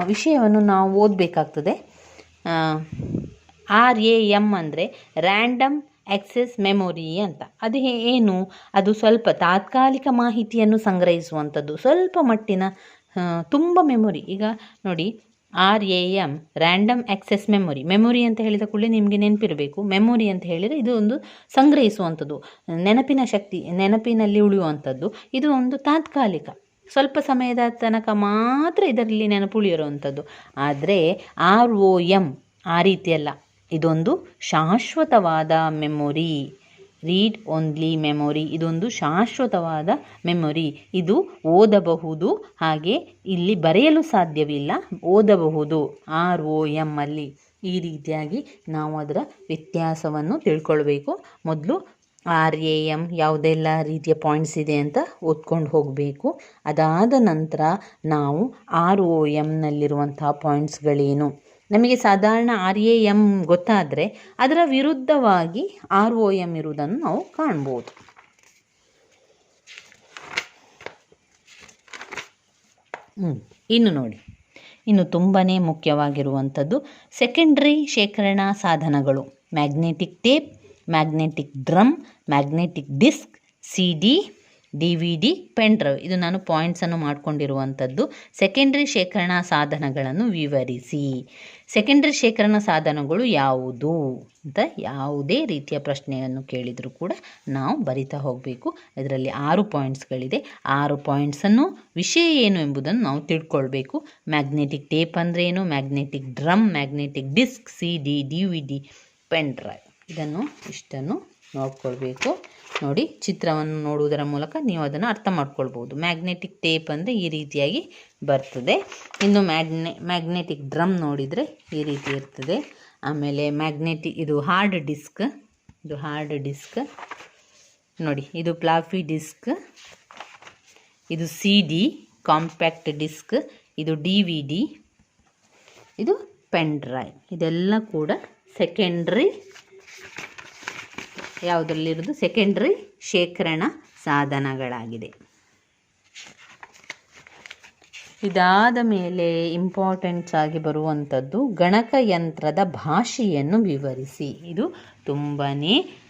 Speaker 1: ವಿಷಯವನ್ನು ನಾವು ಓದಬೇಕಾಗ್ತದೆ. ಆರ್ ಎ ಎಂ ಅಂದರೆ ರ್ಯಾಂಡಮ್ ಆಕ್ಸೆಸ್ ಮೆಮೊರಿ ಅಂತ. ಅದು ಏನು? ಅದು ಸ್ವಲ್ಪ ತಾತ್ಕಾಲಿಕ ಮಾಹಿತಿಯನ್ನು ಸಂಗ್ರಹಿಸುವಂಥದ್ದು. ಸ್ವಲ್ಪ ಮಟ್ಟಿನ ತುಂಬ ಮೆಮೊರಿ. ಈಗ ನೋಡಿ R A M random access memory memory ಅಂತ ಹೇಳಿದ ಕೂಡಲೇ ನಿಮಗೆ ನೆನಪಿರಬೇಕು. ಮೆಮೊರಿ ಅಂತ ಹೇಳಿದರೆ ಇದು ಒಂದು ಸಂಗ್ರಹಿಸುವಂಥದ್ದು. ನೆನಪಿನ ಶಕ್ತಿ, ನೆನಪಿನಲ್ಲಿ ಉಳಿಯುವಂಥದ್ದು. ಇದು ಒಂದು ತಾತ್ಕಾಲಿಕ. ಸ್ವಲ್ಪ ಸಮಯದ ತನಕ ಮಾತ್ರ ಇದರಲ್ಲಿ ನೆನಪು ನೆನಪುಳಿಯಿರುವಂಥದ್ದು ಆದರೆ ಆರ್ ಒ ಎಂ ಆ ರೀತಿಯಲ್ಲ. ಇದೊಂದು ಶಾಶ್ವತವಾದ ಮೆಮೊರಿ ರೀಡ್ ಓನ್ಲಿ ಮೆಮೊರಿ ಇದೊಂದು ಶಾಶ್ವತವಾದ ಮೆಮೊರಿ ಇದು ಓದಬಹುದು. ಹಾಗೆ ಇಲ್ಲಿ ಬರೆಯಲು ಸಾಧ್ಯವಿಲ್ಲ. ಓದಬಹುದು. ಆರ್ ಒ ಎಂ ಅಲ್ಲಿ ಈ ರೀತಿಯಾಗಿ ನಾವು ಅದರ ವ್ಯತ್ಯಾಸವನ್ನು ತಿಳ್ಕೊಳ್ಬೇಕು. ಮೊದಲು ಆರ್ ಎ ಎಂ ಯಾವುದೆಲ್ಲ ರೀತಿಯ ಪಾಯಿಂಟ್ಸ್ ಇದೆ ಅಂತ ಓದ್ಕೊಂಡು ಹೋಗಬೇಕು. ಅದಾದ ನಂತರ ನಾವು ಆರ್ ಒ ಎಮ್ನಲ್ಲಿರುವಂತಹ ಪಾಯಿಂಟ್ಸ್ಗಳೇನು ನಮಗೆ ಸಾಧಾರಣ ಆರ್ ಎ ಎಂ ಗೊತ್ತಾದರೆ ಅದರ ವಿರುದ್ಧವಾಗಿ ಆರ್ ಒ ಎಂ ಇರುವುದನ್ನು ನಾವು ಕಾಣ್ಬೋದು. ಇನ್ನು ನೋಡಿ. ಇನ್ನು ತುಂಬಾ ಮುಖ್ಯವಾಗಿರುವಂಥದ್ದು ಸೆಕೆಂಡ್ರಿ ಶೇಖರಣಾ ಸಾಧನಗಳು. Magnetic tape magnetic drum magnetic disk C D D V D pen drive. ಇದು ನಾನು ಪಾಯಿಂಟ್ಸನ್ನು ಮಾಡಿಕೊಂಡಿರುವಂಥದ್ದು. ಸೆಕೆಂಡ್ರಿ ಶೇಖರಣಾ ಸಾಧನಗಳನ್ನು ವಿವರಿಸಿ. ಸೆಕೆಂಡ್ರಿ ಶೇಖರಣಾ ಸಾಧನಗಳು ಯಾವುದು ಅಂತ ಯಾವುದೇ ರೀತಿಯ ಪ್ರಶ್ನೆಯನ್ನು ಕೇಳಿದರೂ ಕೂಡ ನಾವು ಬರಿತಾ ಹೋಗಬೇಕು. ಇದರಲ್ಲಿ ಆರು ಪಾಯಿಂಟ್ಸ್ಗಳಿದೆ ಆರು ಪಾಯಿಂಟ್ಸನ್ನು ವಿಷಯ ಏನು ಎಂಬುದನ್ನು ನಾವು ತಿಳ್ಕೊಳ್ಬೇಕು. ಮ್ಯಾಗ್ನೆಟಿಕ್ ಟೇಪ್ ಅಂದರೆ ಏನು? Magnetic drum magnetic disk C D D V D pen drive ಇದನ್ನು ಇಷ್ಟನ್ನು ನೋಡ್ಕೊಳ್ಬೇಕು. ನೋಡಿ, ಚಿತ್ರವನ್ನು ನೋಡುವುದರ ಮೂಲಕ ನೀವು ಅದನ್ನು ಅರ್ಥ ಮಾಡ್ಕೊಳ್ಬೋದು ಮ್ಯಾಗ್ನೆಟಿಕ್ ಟೇಪ್ ಅಂದರೆ ಈ ರೀತಿಯಾಗಿ ಬರ್ತದೆ. ಇನ್ನು ಮ್ಯಾಗ್ನೆ ಮ್ಯಾಗ್ನೆಟಿಕ್ ಡ್ರಮ್ ನೋಡಿದರೆ ಈ ರೀತಿ ಇರ್ತದೆ. ಆಮೇಲೆ ಮ್ಯಾಗ್ನೆಟಿಕ್ ಇದು ಹಾರ್ಡ್ ಡಿಸ್ಕ್ ಇದು ಹಾರ್ಡ್ ಡಿಸ್ಕ್ ನೋಡಿ, ಇದು ಪ್ಲಾಫಿ ಡಿಸ್ಕ್ ಇದು ಸಿ ಡಿ ಕಾಂಪ್ಯಾಕ್ಟ್ ಡಿಸ್ಕ್ ಇದು ಡಿ ವಿ ಡಿ ಇದು ಪೆನ್ ಡ್ರೈವ್ ಇದೆಲ್ಲ ಕೂಡ ಸೆಕೆಂಡ್ರಿ ಯಾವುದರಲ್ಲಿರೋದು ಸೆಕೆಂಡ್ರಿ ಶೇಖರಣಾ ಸಾಧನಗಳಾಗಿದೆ. ಇದಾದ ಮೇಲೆ ಇಂಪಾರ್ಟೆಂಟ್ಸ್ ಆಗಿ ಬರುವಂಥದ್ದು ಗಣಕಯಂತ್ರದ ಭಾಷೆಯನ್ನು ವಿವರಿಸಿ. ಇದು ತುಂಬಾ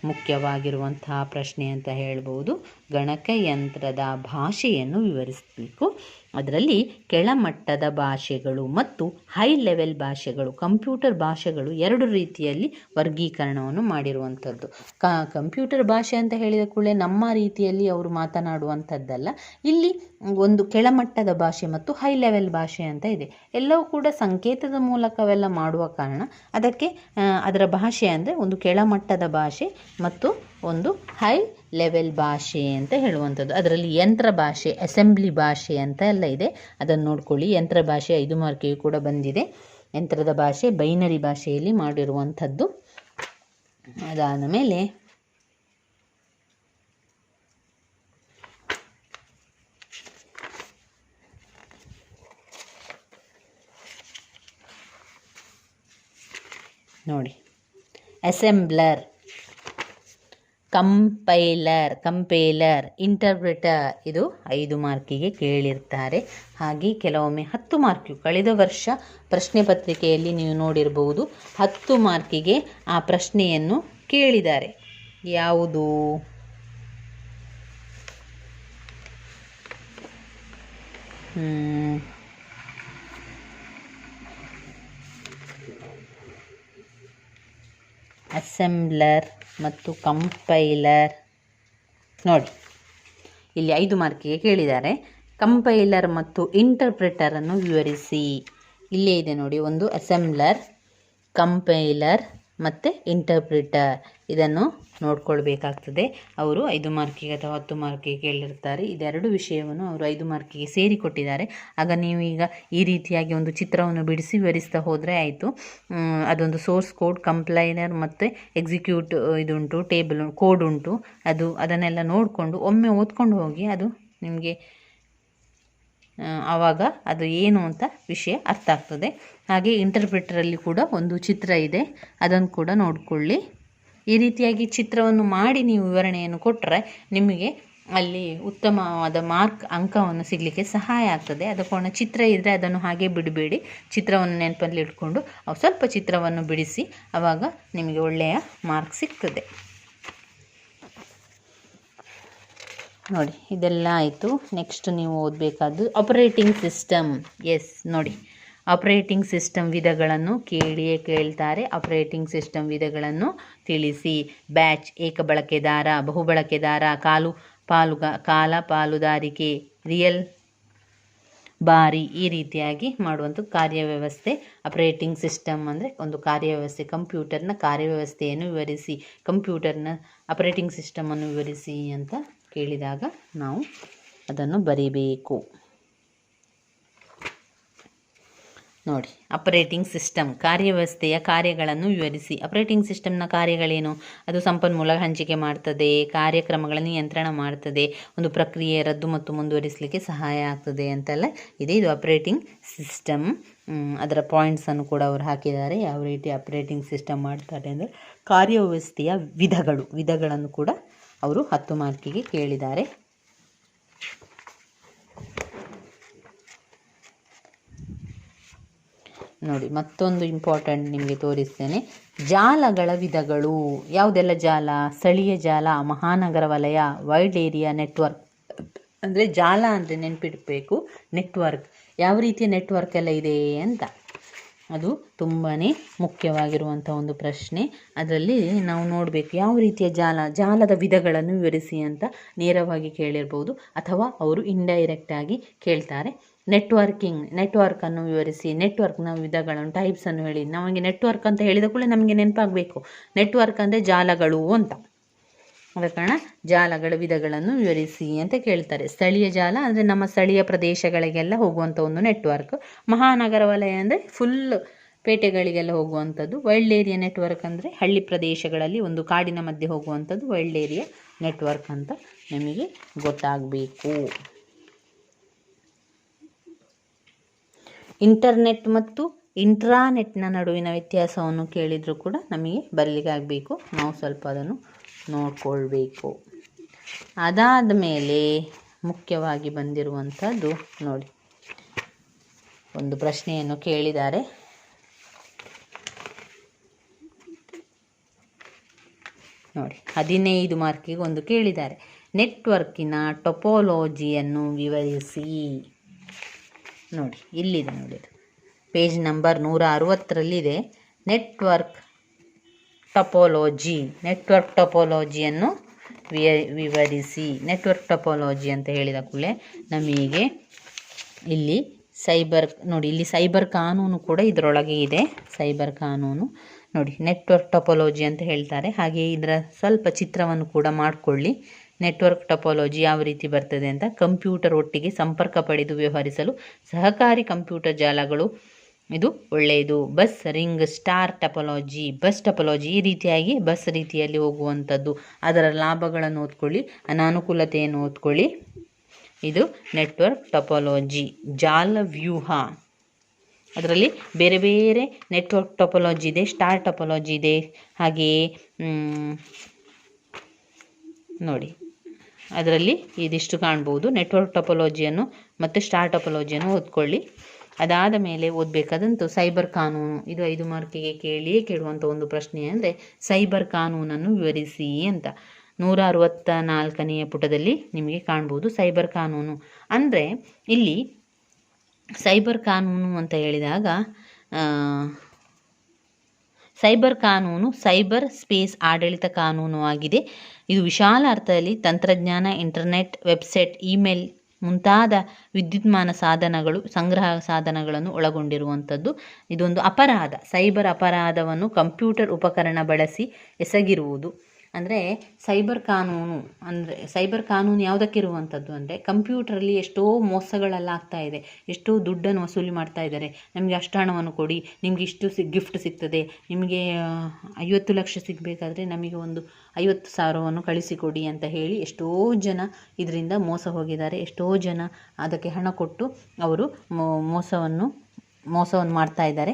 Speaker 1: ಮುಖ್ಯವಾಗಿರುವಂತಹ ಪ್ರಶ್ನೆ ಅಂತ ಹೇಳ್ಬೋದು. ಗಣಕಯಂತ್ರದ ಭಾಷೆಯನ್ನು ವಿವರಿಸಬೇಕು. ಅದರಲ್ಲಿ ಕೆಳಮಟ್ಟದ ಭಾಷೆಗಳು ಮತ್ತು ಹೈ ಲೆವೆಲ್ ಭಾಷೆಗಳು ಕಂಪ್ಯೂಟರ್ ಭಾಷೆಗಳು ಎರಡು ರೀತಿಯಲ್ಲಿ ವರ್ಗೀಕರಣವನ್ನು ಮಾಡಿರುವಂಥದ್ದು. ಕಂಪ್ಯೂಟರ್ ಭಾಷೆ ಅಂತ ಹೇಳಿದ ಕೂಡಲೇ ನಮ್ಮ ರೀತಿಯಲ್ಲಿ ಅವರು ಮಾತನಾಡುವಂಥದ್ದಲ್ಲ. ಇಲ್ಲಿ ಒಂದು ಕೆಳಮಟ್ಟದ ಭಾಷೆ ಮತ್ತು ಹೈ ಲೆವೆಲ್ ಭಾಷೆ ಅಂತ ಇದೆ. ಎಲ್ಲವೂ ಕೂಡ ಸಂಕೇತದ ಮೂಲಕವೆಲ್ಲ ಮಾಡುವ ಕಾರಣ ಅದಕ್ಕೆ ಅದರ ಭಾಷೆ ಅಂದರೆ ಒಂದು ಕೆಳಮಟ್ಟದ ಭಾಷೆ ಮತ್ತು ಒಂದು ಹೈ ಲೆವೆಲ್ ಭಾಷೆ ಅಂತ ಹೇಳುವಂಥದ್ದು. ಅದರಲ್ಲಿ ಯಂತ್ರ ಭಾಷೆ ಅಸೆಂಬ್ಲಿ ಭಾಷೆ ಅಂತ ಎಲ್ಲ ಇದೆ. ಅದನ್ನು ನೋಡ್ಕೊಳ್ಳಿ. ಯಂತ್ರ ಭಾಷೆ ಐದು ಮಾರ್ಕಿಗೆ ಕೂಡ ಬಂದಿದೆ. ಯಂತ್ರದ ಭಾಷೆ ಬೈನರಿ ಭಾಷೆಯಲ್ಲಿ ಮಾಡಿರುವಂಥದ್ದು. ಅದಾದ ಮೇಲೆ ನೋಡಿ. ಅಸೆಂಬ್ಲರ್ ಕಂಪೈಲರ್, ಕಂಪೇಲರ್ ಇಂಟರ್ಪ್ರಿಟರ್ ಇದು ಐದು ಮಾರ್ಕಿಗೆ ಕೇಳಿರ್ತಾರೆ. ಹಾಗೆ ಕೆಲವೊಮ್ಮೆ ಹತ್ತು ಮಾರ್ಕು ಕಳೆದ ವರ್ಷ ಪ್ರಶ್ನೆ ಪತ್ರಿಕೆಯಲ್ಲಿ ನೀವು ನೋಡಿರಬಹುದು. ಹತ್ತು ಮಾರ್ಕಿಗೆ ಆ ಪ್ರಶ್ನೆಯನ್ನು ಕೇಳಿದ್ದಾರೆ. ಯಾವುದು? ಅಸೆಂಬ್ಲರ್. ಮತ್ತು ಕಂಪೈಲರ್. ನೋಡಿ, ಇಲ್ಲಿ ಐದು ಮಾರ್ಕಿಗೆ ಕೇಳಿದ್ದಾರೆ. ಕಂಪೈಲರ್ ಮತ್ತು ಇಂಟರ್ಪ್ರಿಟರನ್ನು ವಿವರಿಸಿ. ಇಲ್ಲೇ ಇದೆ ನೋಡಿ, ಒಂದು ಅಸೆಂಬ್ಲರ್ ಕಂಪೈಲರ್ ಮತ್ತು ಇಂಟರ್ಪ್ರಿಟರ್ ಇದನ್ನು ನೋಡ್ಕೊಳ್ಬೇಕಾಗ್ತದೆ. ಅವರು ಐದು ಮಾರ್ಕಿಗೆ ಅಥವಾ ಹತ್ತು ಮಾರ್ಕಿಗೆ ಕೇಳಿರ್ತಾರೆ. ಇದೆರಡು ವಿಷಯವನ್ನು ಅವರು ಐದು ಮಾರ್ಕಿಗೆ ಸೇರಿ ಕೊಟ್ಟಿದ್ದಾರೆ. ಆಗ ನೀವು ಈಗ ಈ ರೀತಿಯಾಗಿ ಒಂದು ಚಿತ್ರವನ್ನು ಬಿಡಿಸಿ ವಿವರಿಸ್ತಾ ಹೋದರೆ ಆಯಿತು. ಅದೊಂದು ಸೋರ್ಸ್ ಕೋಡ್, ಕಂಪ್ಲೈನರ್ ಮತ್ತು ಎಕ್ಸಿಕ್ಯೂಟ್ ಇದುಂಟು, ಟೇಬಲ್, ಕೋಡ್ ಉಂಟು. ಅದು ಅದನ್ನೆಲ್ಲ ನೋಡಿಕೊಂಡು ಒಮ್ಮೆ ಓದ್ಕೊಂಡು ಹೋಗಿ ಅದು ನಿಮಗೆ ಆವಾಗ ಅದು ಏನು ಅಂತ ವಿಷಯ ಅರ್ಥ ಆಗ್ತದೆ. ಹಾಗೆ ಇಂಟರ್ಪ್ರಿಟರಲ್ಲಿ ಕೂಡ ಒಂದು ಚಿತ್ರ ಇದೆ. ಅದನ್ನು ಕೂಡ ನೋಡಿಕೊಳ್ಳಿ. ಈ ರೀತಿಯಾಗಿ ಚಿತ್ರವನ್ನು ಮಾಡಿ ನೀವು ವಿವರಣೆಯನ್ನು ಕೊಟ್ಟರೆ ನಿಮಗೆ ಅಲ್ಲಿ ಉತ್ತಮವಾದ ಮಾರ್ಕ್ ಅಂಕವನ್ನು ಸಿಗಲಿಕ್ಕೆ ಸಹಾಯ ಆಗ್ತದೆ. ಅದಕ್ಕೋಣ ಚಿತ್ರ ಇದ್ದರೆ ಅದನ್ನು ಹಾಗೆ ಬಿಡಬೇಡಿ. ಚಿತ್ರವನ್ನು ನೆನಪಲ್ಲಿ ಇಟ್ಕೊಂಡು ಸ್ವಲ್ಪ ಚಿತ್ರವನ್ನು ಬಿಡಿಸಿ ಆವಾಗ ನಿಮಗೆ ಒಳ್ಳೆಯ ಮಾರ್ಕ್ ಸಿಗ್ತದೆ. ನೋಡಿ, ಇದೆಲ್ಲ ಆಯಿತು. ನೆಕ್ಸ್ಟ್ ನೀವು ಓದಬೇಕಾದ್ದು ಆಪರೇಟಿಂಗ್ ಸಿಸ್ಟಮ್ ಎಸ್ ನೋಡಿ. ಆಪರೇಟಿಂಗ್ ಸಿಸ್ಟಮ್ ವಿಧಗಳನ್ನು ಕೇಳಿಯೇ ಕೇಳ್ತಾರೆ. ಆಪರೇಟಿಂಗ್ ಸಿಸ್ಟಮ್ ವಿಧಗಳನ್ನು ತಿಳಿಸಿ. ಬ್ಯಾಚ್ ಏಕ ಬಳಕೆದಾರ ಬಹುಬಳಕೆದಾರ ಕಾಲು ಪಾಲುಗ ಕಾಲ ಪಾಲುದಾರಿಕೆ ರಿಯಲ್ ಬಾರಿ ಈ ರೀತಿಯಾಗಿ ಮಾಡುವಂಥ ಕಾರ್ಯವ್ಯವಸ್ಥೆ. ಆಪರೇಟಿಂಗ್ ಸಿಸ್ಟಮ್ ಅಂದರೆ ಒಂದು ಕಾರ್ಯವ್ಯವಸ್ಥೆ. ಕಂಪ್ಯೂಟರ್ನ ಕಾರ್ಯವ್ಯವಸ್ಥೆಯನ್ನು ವಿವರಿಸಿ. ಕಂಪ್ಯೂಟರ್ನ ಆಪರೇಟಿಂಗ್ ಸಿಸ್ಟಮನ್ನು ವಿವರಿಸಿ ಅಂತ ಕೇಳಿದಾಗ ನಾವು ಅದನ್ನು ಬರೀಬೇಕು. ನೋಡಿ ಆಪರೇಟಿಂಗ್ ಸಿಸ್ಟಮ್ ಕಾರ್ಯವ್ಯವಸ್ಥೆಯ ಕಾರ್ಯಗಳನ್ನು ವಿವರಿಸಿ. ಆಪರೇಟಿಂಗ್ ಸಿಸ್ಟಮ್ನ ಕಾರ್ಯಗಳೇನು? ಅದು ಸಂಪನ್ಮೂಲ ಹಂಚಿಕೆ ಮಾಡ್ತದೆ ಕಾರ್ಯಕ್ರಮಗಳನ್ನು ನಿಯಂತ್ರಣ ಮಾಡ್ತದೆ, ಒಂದು ಪ್ರಕ್ರಿಯೆ ರದ್ದು ಮತ್ತು ಮುಂದುವರಿಸಲಿಕ್ಕೆ ಸಹಾಯ ಆಗ್ತದೆ ಅಂತೆಲ್ಲ ಇದೆ. ಇದು ಆಪರೇಟಿಂಗ್ ಸಿಸ್ಟಮ್ ಅದರ ಪಾಯಿಂಟ್ಸನ್ನು ಕೂಡ ಅವರು ಹಾಕಿದ್ದಾರೆ. ಯಾವ ರೀತಿ ಆಪರೇಟಿಂಗ್ ಸಿಸ್ಟಮ್ ಮಾಡ್ತಾರೆ ಅಂದರೆ ಕಾರ್ಯವ್ಯವಸ್ಥೆಯ ವಿಧಗಳು, ವಿಧಗಳನ್ನು ಕೂಡ ಅವರು ಹತ್ತು ಮಾರ್ಕಿಗೆ ಕೇಳಿದ್ದಾರೆ. ನೋಡಿ, ಮತ್ತೊಂದು ಇಂಪಾರ್ಟೆಂಟ್ ನಿಮಗೆ ತೋರಿಸ್ತೇನೆ. ಜಾಲಗಳ ವಿಧಗಳು. ಯಾವುದೆಲ್ಲ ಜಾಲ? ಸ್ಥಳೀಯ ಜಾಲ ಮಹಾನಗರ ವಲಯ ವೈಲ್ಡ್ ಏರಿಯಾ ನೆಟ್ವರ್ಕ್ ಅಂದರೆ ಜಾಲ ಅಂದರೆ ನೆನಪಿಡಬೇಕು. ನೆಟ್ವರ್ಕ್ ಯಾವ ರೀತಿಯ ನೆಟ್ವರ್ಕ್ ಎಲ್ಲ ಇದೆ ಅಂತ. ಅದು ತುಂಬಾ ಮುಖ್ಯವಾಗಿರುವಂಥ ಒಂದು ಪ್ರಶ್ನೆ. ಅದರಲ್ಲಿ ನಾವು ನೋಡಬೇಕು ಯಾವ ರೀತಿಯ ಜಾಲ, ಜಾಲದ ವಿಧಗಳನ್ನು ವಿವರಿಸಿ ಅಂತ ನೇರವಾಗಿ ಕೇಳಿರ್ಬೋದು. ಅಥವಾ ಅವರು ಇಂಡೈರೆಕ್ಟಾಗಿ ಕೇಳ್ತಾರೆ. ನೆಟ್ವರ್ಕಿಂಗ್ ನೆಟ್ವರ್ಕನ್ನು ವಿವರಿಸಿ ನೆಟ್ವರ್ಕ್ನ ವಿಧಗಳನ್ನು ಟೈಪ್ಸನ್ನು ಹೇಳಿ. ನಮಗೆ ನೆಟ್ವರ್ಕ್ ಅಂತ ಹೇಳಿದ ಕೂಡಲೇ ನಮಗೆ ನೆನಪಾಗಬೇಕು. ನೆಟ್ವರ್ಕ್ ಅಂದರೆ ಜಾಲಗಳು ಅಂತ. ಅದ ಕಾರಣ ಜಾಲಗಳ ವಿಧಗಳನ್ನು ವಿವರಿಸಿ ಅಂತ ಕೇಳ್ತಾರೆ. ಸ್ಥಳೀಯ ಜಾಲ ಅಂದರೆ ನಮ್ಮ ಸ್ಥಳೀಯ ಪ್ರದೇಶಗಳಿಗೆಲ್ಲ ಹೋಗುವಂಥ ಒಂದು ನೆಟ್ವರ್ಕ್. ಮಹಾನಗರ ವಲಯ ಅಂದರೆ ಫುಲ್ ಪೇಟೆಗಳಿಗೆಲ್ಲ ಹೋಗುವಂಥದ್ದು. ವೈಲ್ಡ್ ಏರಿಯಾ ನೆಟ್ವರ್ಕ್ ಅಂದರೆ ಹಳ್ಳಿ ಪ್ರದೇಶಗಳಲ್ಲಿ ಒಂದು ಕಾಡಿನ ಮಧ್ಯೆ ಹೋಗುವಂಥದ್ದು ವೈಲ್ಡ್ ಏರಿಯಾ ನೆಟ್ವರ್ಕ್ ಅಂತ ನಮಗೆ ಗೊತ್ತಾಗಬೇಕು. ಇಂಟರ್ನೆಟ್ ಮತ್ತು ಇಂಟ್ರಾನೆಟ್ನ ನಡುವಿನ ವ್ಯತ್ಯಾಸವನ್ನು ಕೇಳಿದರೂ ಕೂಡ ನಮಗೆ ಬರಲಿಕ್ಕಾಗಬೇಕು ನಾವು ಸ್ವಲ್ಪ ಅದನ್ನು ನೋಡಿಕೊಳ್ಬೇಕು. ಅದಾದ ಮೇಲೆ ಮುಖ್ಯವಾಗಿ ಬಂದಿರುವಂಥದ್ದು ನೋಡಿ. ಒಂದು ಪ್ರಶ್ನೆಯನ್ನು ಕೇಳಿದ್ದಾರೆ. ನೋಡಿ, ಹದಿನೈದು ಮಾರ್ಕಿಗೆ ಒಂದು ಕೇಳಿದ್ದಾರೆ. ನೆಟ್ವರ್ಕಿನ ಟೊಪೋಲೋಜಿಯನ್ನು ವಿವರಿಸಿ. ನೋಡಿ, ಇಲ್ಲಿದೆ ನೋಡಿ ಇದು ಪೇಜ್ ನಂಬರ್ ನೂರ ಅರವತ್ತರಲ್ಲಿದೆ. ನೆಟ್ವರ್ಕ್ ಟಪೋಲೋಜಿ, ನೆಟ್ವರ್ಕ್ ಟಪೋಲೋಜಿಯನ್ನು ವಿವರಿಸಿ. ನೆಟ್ವರ್ಕ್ ಟಪೋಲೋಜಿ ಅಂತ ಹೇಳಿದ ಕೂಡಲೇ ನಮಗೆ ಇಲ್ಲಿ ಸೈಬರ್, ನೋಡಿ, ಇಲ್ಲಿ ಸೈಬರ್ ಕಾನೂನು ಕೂಡ ಇದರೊಳಗೆ ಇದೆ. ಸೈಬರ್ ಕಾನೂನು, ನೋಡಿ, ನೆಟ್ವರ್ಕ್ ಟಪೋಲೋಜಿ ಅಂತ ಹೇಳ್ತಾರೆ. ಹಾಗೆ ಇದರ ಸ್ವಲ್ಪ ಚಿತ್ರವನ್ನು ಕೂಡ ಮಾಡಿಕೊಳ್ಳಿ. ನೆಟ್ವರ್ಕ್ ಟಪೋಲಜಿ ಯಾವ ರೀತಿ ಬರ್ತದೆ ಅಂತ ಕಂಪ್ಯೂಟರ್ ಒಟ್ಟಿಗೆ ಸಂಪರ್ಕ ಪಡೆದು ವ್ಯವಹರಿಸಲು ಸಹಕಾರಿ ಕಂಪ್ಯೂಟರ್ ಜಾಲಗಳು, ಇದು ಒಳ್ಳೆಯದು. Bus ring, star topology, bus topology ಈ ರೀತಿಯಾಗಿ ಬಸ್ ರೀತಿಯಲ್ಲಿ ಹೋಗುವಂಥದ್ದು. ಅದರ ಲಾಭಗಳನ್ನು ಓದ್ಕೊಳ್ಳಿ, ಅನಾನುಕೂಲತೆಯನ್ನು ಓದ್ಕೊಳ್ಳಿ. ಇದು ನೆಟ್ವರ್ಕ್ ಟಪೋಲಜಿ, ಜಾಲ ವ್ಯೂಹ. ಅದರಲ್ಲಿ ಬೇರೆ ಬೇರೆ ನೆಟ್ವರ್ಕ್ ಟಪಾಲಜಿ ಇದೆ, ಸ್ಟಾರ್ ಟಪಾಲಜಿ ಇದೆ. ಹಾಗೆಯೇ ನೋಡಿ. ಅದರಲ್ಲಿ ಇದಿಷ್ಟು ಕಾಣ್ಬೋದು. ನೆಟ್ವರ್ಕ್ ಟೊಪೊಲಜಿಯನ್ನು ಮತ್ತು ಸ್ಟಾರ್ ಟೊಪೊಲಜಿಯನ್ನು ಓದ್ಕೊಳ್ಳಿ. ಅದಾದ ಮೇಲೆ ಓದಬೇಕಾದಂತೂ ಸೈಬರ್ ಕಾನೂನು. ಇದು ಐದು ಮಾರ್ಕಿಗೆ ಕೇಳಿಯೇ ಕೇಳುವಂಥ ಒಂದು ಪ್ರಶ್ನೆ ಅಂದರೆ ಸೈಬರ್ ಕಾನೂನನ್ನು ವಿವರಿಸಿ ಅಂತ. ನೂರ ಅರವತ್ತ ನಾಲ್ಕನೆಯ ಪುಟದಲ್ಲಿ ನಿಮಗೆ ಕಾಣ್ಬೋದು ಸೈಬರ್ ಕಾನೂನು. ಅಂದರೆ ಇಲ್ಲಿ ಸೈಬರ್ ಕಾನೂನು ಅಂತ ಹೇಳಿದಾಗ ಸೈಬರ್ ಕಾನೂನು, ಸೈಬರ್ ಸ್ಪೇಸ್ ಆಡಳಿತ ಕಾನೂನು ಆಗಿದೆ. ಇದು ವಿಶಾಲ ಅರ್ಥದಲ್ಲಿ ತಂತ್ರಜ್ಞಾನ, ಇಂಟರ್ನೆಟ್, ವೆಬ್ಸೈಟ್, ಇಮೇಲ್ ಮುಂತಾದ ವಿದ್ಯುನ್ಮಾನ ಸಾಧನಗಳು, ಸಂಗ್ರಹ ಸಾಧನಗಳನ್ನು ಒಳಗೊಂಡಿರುವಂಥದ್ದು. ಇದೊಂದು ಅಪರಾಧ. ಸೈಬರ್ ಅಪರಾಧವನ್ನು ಕಂಪ್ಯೂಟರ್ ಉಪಕರಣ ಬಳಸಿ ಎಸಗಿರುವುದು. ಅಂದರೆ ಸೈಬರ್ ಕಾನೂನು ಅಂದರೆ ಸೈಬರ್ ಕಾನೂನು ಯಾವುದಕ್ಕಿರುವಂಥದ್ದು ಅಂದರೆ ಕಂಪ್ಯೂಟ್ರಲ್ಲಿ ಎಷ್ಟೋ ಮೋಸಗಳೆಲ್ಲ ಆಗ್ತಾ ಇದೆ. ಎಷ್ಟೋ ದುಡ್ಡನ್ನು ವಸೂಲಿ ಮಾಡ್ತಾ ಇದ್ದಾರೆ. ನಮಗೆ ಅಷ್ಟು ಹಣವನ್ನು ಕೊಡಿ, ನಿಮಗೆ ಇಷ್ಟು ಸಿ, ಗಿಫ್ಟ್ ಸಿಗ್ತದೆ. ನಿಮಗೆ ಐವತ್ತು ಲಕ್ಷ ಸಿಗಬೇಕಾದ್ರೆ ನಮಗೆ ಒಂದು ಐವತ್ತು ಸಾವಿರವನ್ನು ಕಳಿಸಿಕೊಡಿ ಅಂತ ಹೇಳಿ ಎಷ್ಟೋ ಜನ ಇದರಿಂದ ಮೋಸ ಹೋಗಿದ್ದಾರೆ. ಎಷ್ಟೋ ಜನ ಅದಕ್ಕೆ ಹಣ ಕೊಟ್ಟು ಅವರು ಮೋಸವನ್ನು ಮೋಸವನ್ನು ಮಾಡ್ತಾ ಇದ್ದಾರೆ.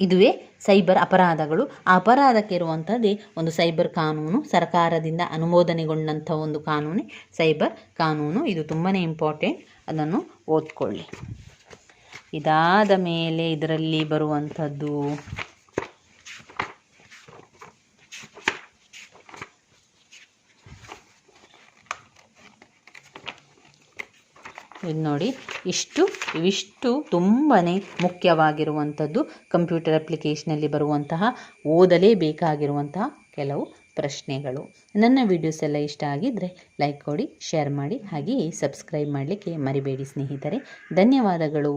Speaker 1: ಇದುವೇ ಸೈಬರ್ ಅಪರಾಧಗಳು. ಆ ಅಪರಾಧಕ್ಕೆ ಇರುವಂಥದ್ದೇ ಒಂದು ಸೈಬರ್ ಕಾನೂನು. ಸರ್ಕಾರದಿಂದ ಅನುಮೋದನೆಗೊಂಡಂಥ ಒಂದು ಕಾನೂನೇ ಸೈಬರ್ ಕಾನೂನು. ಇದು ತುಂಬಾ ಇಂಪಾರ್ಟೆಂಟ್. ಅದನ್ನು ಓದ್ಕೊಳ್ಳಿ. ಇದಾದ ಮೇಲೆ ಇದರಲ್ಲಿ ಬರುವಂಥದ್ದು ಇದು ನೋಡಿ, ಇಷ್ಟು, ಇವಿಷ್ಟು ತುಂಬಾ ಮುಖ್ಯವಾಗಿರುವಂಥದ್ದು ಕಂಪ್ಯೂಟರ್ ಅಪ್ಲಿಕೇಶನಲ್ಲಿ ಬರುವಂತಹ ಓದಲೇಬೇಕಾಗಿರುವಂತಹ ಕೆಲವು ಪ್ರಶ್ನೆಗಳು. ನನ್ನ ವಿಡಿಯೋಸ್ ಎಲ್ಲ ಇಷ್ಟ ಆಗಿದ್ದರೆ ಲೈಕ್ ಕೊಡಿ, ಶೇರ್ ಮಾಡಿ, ಹಾಗೆಯೇ ಸಬ್ಸ್ಕ್ರೈಬ್ ಮಾಡಲಿಕ್ಕೆ ಮರಿಬೇಡಿ ಸ್ನೇಹಿತರೆ. ಧನ್ಯವಾದಗಳು.